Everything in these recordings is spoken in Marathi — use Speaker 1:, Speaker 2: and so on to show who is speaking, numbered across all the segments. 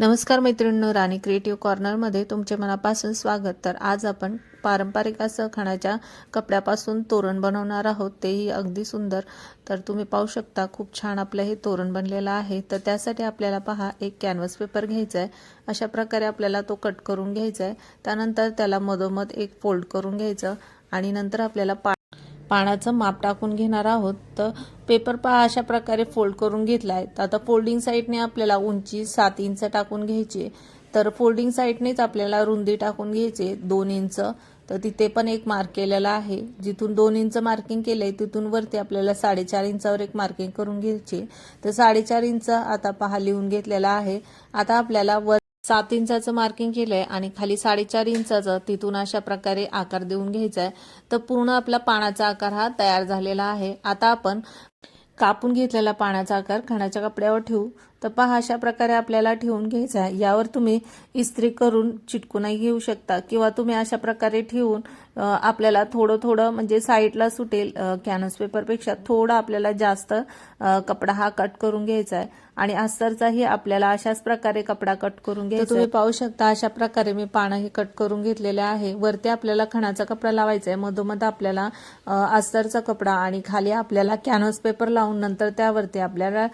Speaker 1: नमस्कार मैत्रिणींनो राणी क्रिएटिव्ह कॉर्नरमध्ये तुमचे मनापासून स्वागत. तर आज आपण पारंपरिक असं खाण्याच्या कपड्यापासून तोरण बनवणार आहोत. तेही अगदी सुंदर. तर तुम्ही पाहू शकता खूप छान आपलं हे तोरण बनलेलं आहे. तर त्यासाठी आपल्याला पहा एक कॅनव्हस पेपर घ्यायचा आहे अशा प्रकारे आपल्याला तो कट करून घ्यायचा आहे त्यानंतर त्याला मधोमध एक फोल्ड करून घ्यायचं आणि नंतर आपल्याला पा पानाचं माप टाकून घेणार आहोत तर पेपर पहा अशा प्रकारे फोल्ड करून घेतला आहे तर आता फोल्डिंग साईडने आपल्याला उंची सात इंच टाकून घ्यायची. तर फोल्डिंग साईडनेच आपल्याला रुंदी टाकून घ्यायची दोन इंच. तर तिथे पण एक मार्क केलेला आहे. जिथून दोन इंच मार्किंग केलंय तिथून वरती आपल्याला साडेचार इंचावर एक मार्किंग करून घ्यायची. तर साडेचार इंच आता पहा लिहून घेतलेला आहे. आता आपल्याला वर सात इंचाचं मार्किंग केलंय आणि खाली साडेचार इंचाचं तिथून अशा प्रकारे आकार देऊन घ्यायचा आहे तर पूर्ण आपला पानाचा आकार हा तयार झालेला आहे. आता आपण कापून घेतलेला पाण्याचा आकार खाण्याच्या कपड्यावर ठेवू. तर पहा अशा प्रकारे आपल्याला ठेवून घ्यायचा आहे. यावर तुम्ही इस्त्री करून चिटकूनही घेऊ शकता. किंवा तुम्ही अशा प्रकारे ठेवून आपल्याला थोडं थोडं म्हणजे साईडला सुटेल कॅनव्हस पेपरपेक्षा थोडा आपल्याला जास्त कपडा हा कट करून घ्यायचा आहे. आणि अस्तरचाही आपल्याला अशाच प्रकारे कपडा कट करून घ्यायचा तुम्ही पाहू शकता अशा प्रकारे मी पानं हे कट करून घेतलेले आहे. वरती आपल्याला खणाचा कपडा लावायचा आहे. मधोमध आपल्याला अस्तरचा कपडा आणि खाली आपल्याला कॅनव्हस पेपर लावून नंतर त्यावरती आपल्याला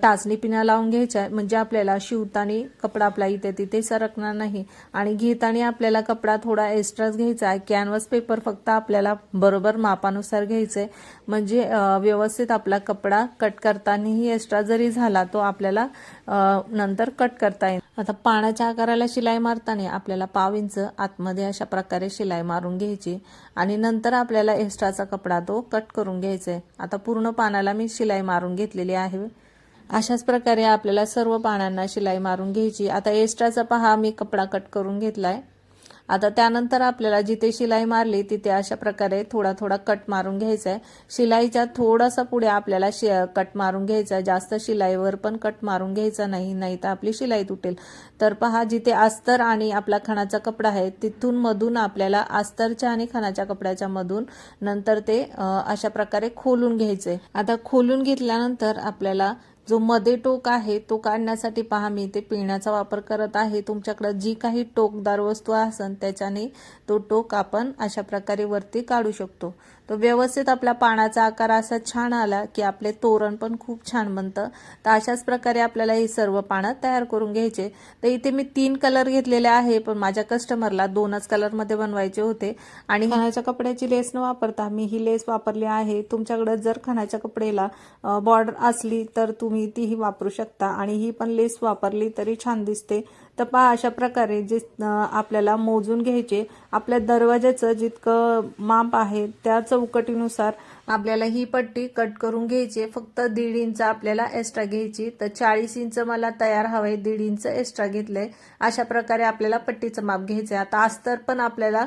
Speaker 1: टाचणी पिण्या लावून घ्यायच्या. आहे. म्हणजे आपल्याला शिवताना कपडा आपला इथे तिथे सरकणार नाही. आणि घेताना आपल्याला कपडा थोडा एक्स्ट्राच घ्यायचा आहे. कॅनव्हस पेपर फक्त आपल्याला बरोबर मापानुसार घ्यायचं आहे म्हणजे व्यवस्थित आपला कपडा कट करतानाही एक्स्ट्रा जरी झाला तो आपल्याला नंतर कट करता येईल. आता पाण्याच्या आकाराला शिलाई मारताना आपल्याला पाव इंच आतमध्ये अशा प्रकारे शिलाई मारून घ्यायची. आणि नंतर आपल्याला एक्स्ट्राचा कपडा तो कट करून घ्यायचा आहे आता पूर्ण पानाला मी शिलाई मारून घेतलेली आहे. अशाच प्रकारे आपल्याला सर्व पानांना शिलाई मारून घ्यायची. आता एक्स्ट्राचा पहा मी कपडा कट करून घेतलाय. आता त्यानंतर आपल्याला जिथे शिलाई मारली तिथे अशा प्रकारे थोडा थोडा कट मारून घ्यायचा आहे शिलाईच्या थोडासा पुढे आपल्याला शि कट मारून घ्यायचा आहे जास्त शिलाईवर पण कट मारून घ्यायचा नाही नाही तर आपली शिलाई तुटेल. तर पहा जिथे अस्तर आणि आपला खणाचा कपडा आहे तिथून मधून आपल्याला अस्तरच्या आणि खणाच्या कपड्याच्या मधून नंतर ते अशा प्रकारे खोलून घ्यायचे आता खोलून घेतल्यानंतर आपल्याला जो मध्ये टोक आहे तो काढण्यासाठी पहा मी ते पिण्याचा वापर करत आहे. तुमच्याकडे जी काही टोकदार वस्तू असन त्याच्याने तो टोक आपण अशा प्रकारे वरती काढू शकतो. तो व्यवस्थित आपला पानाचा आकार असा छान आला की आपले तोरण पण खूप छान बनतं. तर अशाच प्रकारे आपल्याला ही सर्व पानं तयार करून घ्यायचे. तर इथे मी तीन कलर घेतलेले आहे पण माझ्या कस्टमरला दोनच कलरमध्ये बनवायचे होते. आणि खणाच्या कपड्याची लेस न वापरता मी ही लेस वापरली आहे. तुमच्याकडे जर खणाच्या कपड्याला बॉर्डर असली तर तुम्ही तीही वापरू शकता. आणि ही पण लेस वापरली तरी छान दिसते. तर पहा अशा प्रकारे जे आपल्याला मोजून घ्यायचे आपल्या दरवाज्याचं जितकं माप आहे त्या चौकटीनुसार आपल्याला ही पट्टी कट करून घ्यायची फक्त दीड इंच आपल्याला एक्स्ट्रा घ्यायची तर चाळीस इंच मला तयार हवंय दीड इंच एक्स्ट्रा घेतलंय. अशा प्रकारे आपल्याला पट्टीचं माप घ्यायचंय. आता अस्तर पण आपल्याला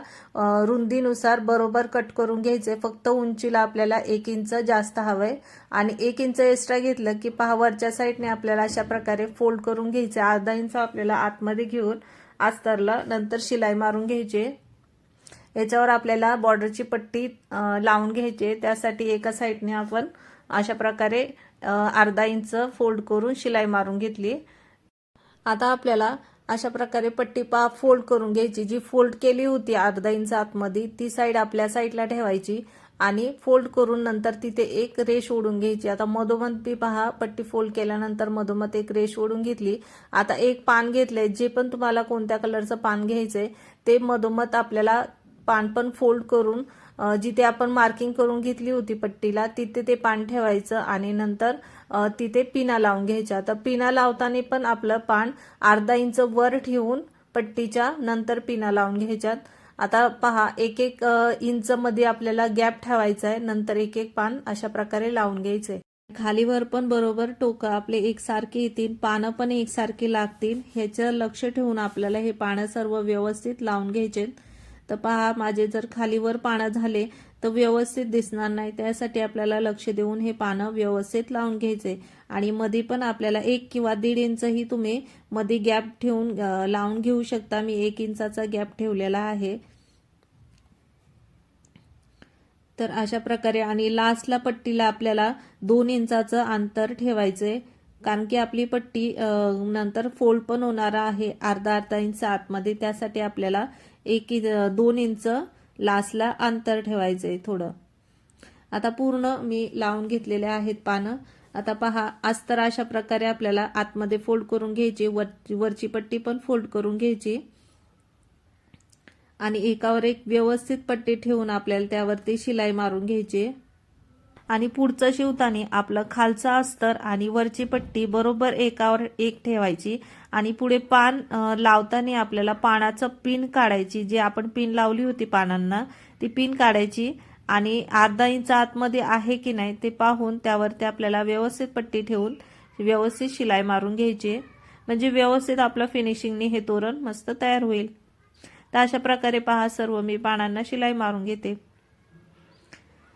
Speaker 1: रुंदीनुसार बरोबर कट करून घ्यायचंय. फक्त उंचीला आपल्याला एक इंच जास्त हवंय. आणि एक इंच एक्स्ट्रा घेतलं की पहा वरच्या साईडने आपल्याला अशा प्रकारे फोल्ड करून घ्यायचे अर्धा इंच आपल्याला आतमध्ये घेऊन अस्तरला नंतर शिलाई मारून घ्यायचे याच्यावर आपल्याला बॉर्डरची पट्टी लावून घ्यायची आहे. त्यासाठी एका साईडने आपण अशा प्रकारे अर्धा इंच फोल्ड करून शिलाई मारून घेतली आता आपल्याला अशा प्रकारे पट्टी पा फोल्ड करून घ्यायची. जी फोल्ड केली होती अर्धा इंच आतमध्ये ती साईड आपल्या साईडला ठेवायची आणि फोल्ड करून नंतर तिथे एक रेश ओढून घ्यायची. आता मधोमध बी पहा पट्टी फोल्ड केल्यानंतर मधोमध एक रेश ओढून घेतली. आता एक पान घेतलंय. जे पण तुम्हाला कोणत्या कलरचं पान घ्यायचंय ते मधोमध आपल्याला पान पण फोल्ड करून जिथे आपण मार्किंग करून घेतली होती पट्टीला तिथे ते पान ठेवायचं आणि नंतर तिथे पिना लावून घ्यायच्या. तर पिना लावताना पण आपलं पान अर्धा इंच वर ठेवून पट्टीच्या नंतर पिना लावून घ्यायच्यात. आता पहा एक एक इंच मध्ये आपल्याला गॅप ठेवायचा आहे नंतर एक एक पान अशा प्रकारे लावून घ्यायचंय खालीवर पण बरोबर टोकं आपले एकसारखे येतील पानं पण एकसारखी लागतील. ह्याचं लक्ष ठेवून आपल्याला हे पानं सर्व व्यवस्थित लावून घ्यायचे तर पहा माझे जर खालीवर पानं झाले तर व्यवस्थित दिसणार नाही. त्यासाठी आपल्याला लक्ष देऊन हे पानं व्यवस्थित लावून घ्यायचे. आणि मध्ये पण आपल्याला एक किंवा दीड इंचही तुम्ही मध्ये गॅप ठेवून लावून घेऊ शकता. मी एक इंचाचा गॅप ठेवलेला आहे. तर अशा प्रकारे आणि लास्टला पट्टीला आपल्याला दोन इंचाचं अंतर ठेवायचंय कारण की आपली पट्टी नंतर फोल्ड पण होणार आहे. अर्धा अर्धा इंच आतमध्ये. त्यासाठी आपल्याला एक इ- दोन इंच लासला अंतर ठेवायचं आहे थोडं. आता पूर्ण मी लावून घेतलेले आहेत पानं. आता पहा अस्तर अशा प्रकारे आपल्याला आतमध्ये फोल्ड करून घ्यायची वर वरची पट्टी पण फोल्ड करून घ्यायची. आणि एकावर एक व्यवस्थित पट्टी ठेवून आपल्याला त्यावरती शिलाई मारून घ्यायची. आणि पुढचं शिवताना आपलं खालचं अस्तर आणि वरची पट्टी बरोबर एकावर एक ठेवायची आणि पुढे पान लावताना आपल्याला पानाचं पिन काढायची. जी आपण पिन लावली होती पानांना ती पिन काढायची आणि अर्धा इंच आतमध्ये आहे की नाही ते पाहून त्यावरती आपल्याला व्यवस्थित पट्टी ठेवून व्यवस्थित शिलाई मारून घ्यायची. म्हणजे व्यवस्थित आपलं फिनिशिंगने हे तोरण मस्त तयार होईल. तर अशा प्रकारे पहा सर्व मी पानांना शिलाई मारून घेते.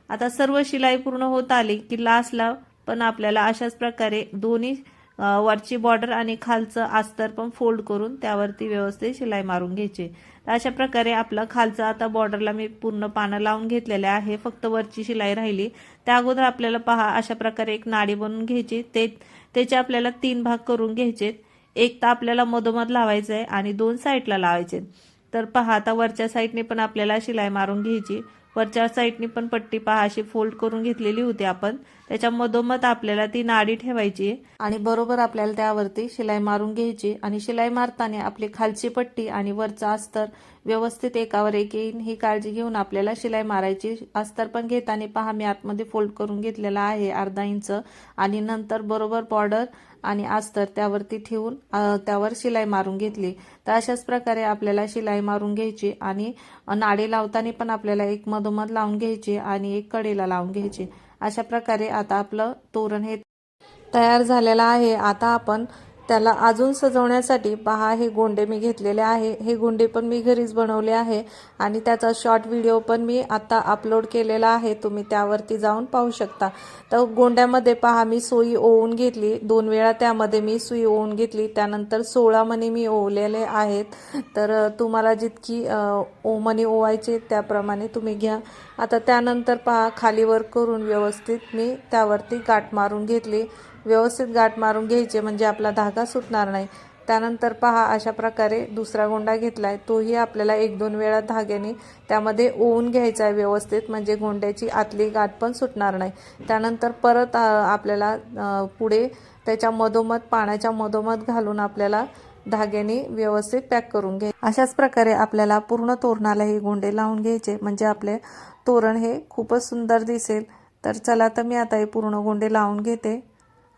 Speaker 1: आता सर्व शिलाई पूर्ण होत आली की लास्टला पण आपल्याला अशाच प्रकारे दोन्ही वरची बॉर्डर आणि खालचं अस्तर पण फोल्ड करून त्यावरती व्यवस्थित शिलाई मारून घ्यायची. तर अशा प्रकारे आपलं खालचं आता बॉर्डरला मी पूर्ण पानं लावून घेतलेले आहे फक्त वरची शिलाई राहिली. त्या अगोदर आपल्याला पहा अशा प्रकारे एक नाडी बनवून घ्यायची. ते त्याचे आपल्याला तीन भाग करून घ्यायचे एक तर आपल्याला मधोमध लावायचं आहे आणि दोन साईडला लावायचे तर पहा आता वरच्या साईडने पण आपल्याला शिलाई मारून घ्यायची. वरच्या साईडनी पण पट्टी पहा अशी फोल्ड करून घेतलेली होती आपण. त्याच्या मधोमध आपल्याला ती नाडी ठेवायची. आणि बरोबर आपल्याला त्यावरती शिलाई मारून घ्यायची. आणि शिलाई मारताना आपली खालची पट्टी आणि वरचा अस्तर व्यवस्थित एकावर एक येईन ही काळजी घेऊन आपल्याला शिलाई मारायची अस्तर पण घेताना पहा मी आतमध्ये फोल्ड करून घेतलेला आहे अर्धा इंच आणि नंतर बरोबर बॉर्डर आणि अस्तर त्यावरती ठेवून त्यावर शिलाई मारून घेतली. तर अशाच प्रकारे आपल्याला शिलाई मारून घ्यायची आणि नाडे लावताना पण आपल्याला एक मधोमध लावून घ्यायची आणि एक कडेला लावून घ्यायची. अशा प्रकारे आता आपलं तोरण हे तयार झालेलं आहे. आता आपण त्याला अजून सजवण्यासाठी पहा हे गोंडे मी घेतलेले आहे हे गोंडे पण मी घरीच बनवले आहे आणि त्याचा शॉर्ट व्हिडिओ पण मी आता अपलोड केलेला आहे तुम्ही त्यावरती जाऊन पाहू शकता. तर गोंड्यामध्ये पहा मी सुई ओवून घेतली दोन वेळा त्यामध्ये मी सुई ओवून घेतली त्यानंतर सोळा मणी मी ओवलेले आहेत तर तुम्हाला जितकी अ, ओ ओवायचे त्याप्रमाणे तुम्ही घ्या. आता त्यानंतर पहा खाली वर करून व्यवस्थित मी त्यावरती गाठ मारून घेतली व्यवस्थित गाठ मारून घ्यायचे म्हणजे आपला धागा सुटणार नाही. त्यानंतर पहा अशा प्रकारे दुसरा गोंडा घेतला आहे तोही आपल्याला एक दोन वेळा धाग्याने त्यामध्ये ओवून घ्यायचा आहे व्यवस्थित म्हणजे गोंड्याची आतली गाठ पण सुटणार नाही. त्यानंतर परत आपल्याला पुढे त्याच्या मधोमध पाण्याच्या मधोमध घालून आपल्याला धाग्याने व्यवस्थित पॅक करून घ्या अशाच प्रकारे आपल्याला पूर्ण तोरणाला हे गोंडे लावून घ्यायचे. म्हणजे आपले तोरण हे खूपच सुंदर दिसेल. तर चला तर मी आता हे पूर्ण गोंडे लावून घेते.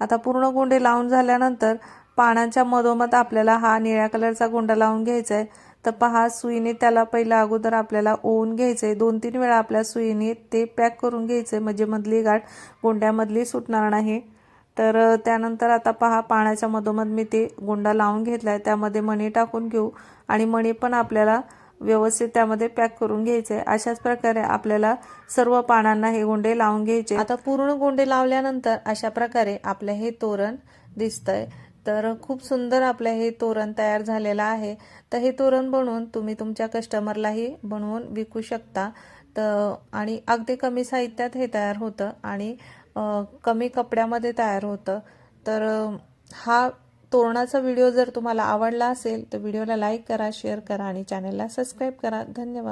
Speaker 1: आता पूर्ण गोंडे लावून झाल्यानंतर पानांच्या मधोमध आपल्याला हा निळ्या कलरचा गोंडा लावून घ्यायचा आहे तर पहा सुईने त्याला पहिला अगोदर आपल्याला ओवून घ्यायचं आहे दोन तीन वेळा आपल्या सुईने ते पॅक करून घ्यायचं आहे म्हणजे मधली गाठ गोंड्यामधली सुटणार नाही. तर त्यानंतर आता पहा पाण्याच्या मधोमध मी ते गोंडा लावून घेतला आहे त्यामध्ये मणी टाकून घेऊ. आणि मणी पण आपल्याला व्यवस्थित त्यामध्ये पॅक करून घ्यायचे. अशाच प्रकारे आपल्याला सर्व पानांना हे गोंडे लावून घ्यायचे. आता पूर्ण गोंडे लावल्यानंतर अशा प्रकारे आपलं हे तोरण दिसतंय. तर खूप सुंदर आपलं हे तोरण तयार झालेलं आहे. तर हे तोरण बनवून तुम्ही तुमच्या कस्टमरलाही बनवून विकू शकता. तर आणि अगदी कमी साहित्यात हे तयार होतं आणि कमी कपड्यामध्ये तयार होतं. तर हा तोरणाचा व्हिडिओ जर तुम्हाला आवडला असेल तर व्हिडिओला लाईक करा शेअर करा आणि चॅनलला सबस्क्राईब करा. धन्यवाद.